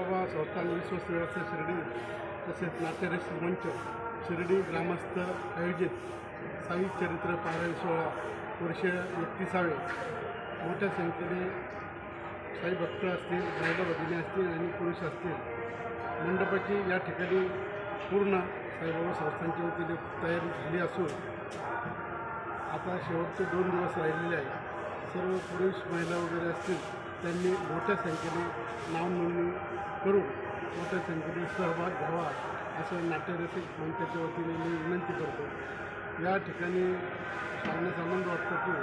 बाबा संस्थान विश्वस्त व्यवस्था शिर्डी तसेच नाट्यरसिक मंच शिर्डी ग्रामस्थ आयोजित साई चरित्र पारायण सोहळा वर्ष एकतीसावे. मोठ्या संख्येने साई भक्त असतील महिला भगिनी असतील आणि पुरुष असतील. मंडपाची या ठिकाणी पूर्ण साईबाबा संस्थांच्या वतीने तयारी झाली असून आता शेवटचे दोन दिवस राहिलेले आहेत. सर्व पुरुष महिला वगैरे असतील त्यांनी मोठ्या संख्येने नावनोंदणी करून मोठ्या संख्येने सहभाग घ्यावा असं नाट्यरसिक मंचाच्या वतीने मी विनंती करतो. या ठिकाणी सांगण्यास आनंद वाटतो की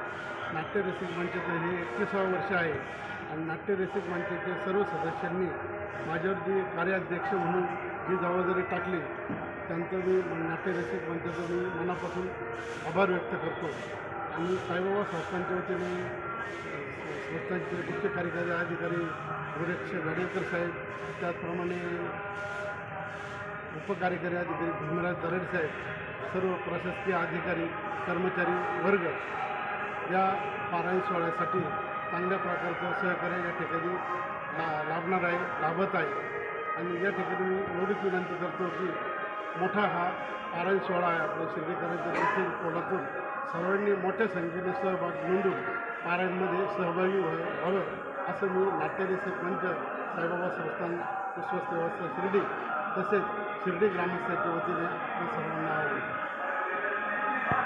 नाट्यरसिक मंचाचं हे एकतीसावं वर्ष आहे आणि नाट्यरसिक मंचाच्या सर्व सदस्यांनी माझ्यावर जी कार्याध्यक्ष म्हणून जी जबाबदारी टाकली त्यांचं मी नाट्यरसिक मंचाचं मी मनापासून आभार व्यक्त करतो. आणि साईबाबा संस्थांच्या वतीने संस्थांचे मुख्य कार्यकारी अधिकारी गोरक्ष गाडेकर साहेब त्याचप्रमाणे उपकार्यकारी अधिकारी भीमराज दरड साहेब सर्व प्रशासकीय अधिकारी कर्मचारी वर्ग या पारायण सोहळ्यासाठी चांगल्या प्रकारचं सहकार्य या ठिकाणी ला लाभणार आहे लाभत आहे. आणि या ठिकाणी मी एवढीच विनंती करतो की मोठा हा पारायण सोहळा आहे आपल्या शिर्डीकरांच्या दृष्टीने कोल्हापूर सर्वांनी मोठ्या संख्येने सहभाग नोंदवून पारायणमध्ये सहभागी व्हावं असं मी नाट्यरसिक मंच साईबाबा संस्थान विश्वस्त व्यवस्था शिर्डी तसेच शिर्डी ग्रामस्थांच्या वतीने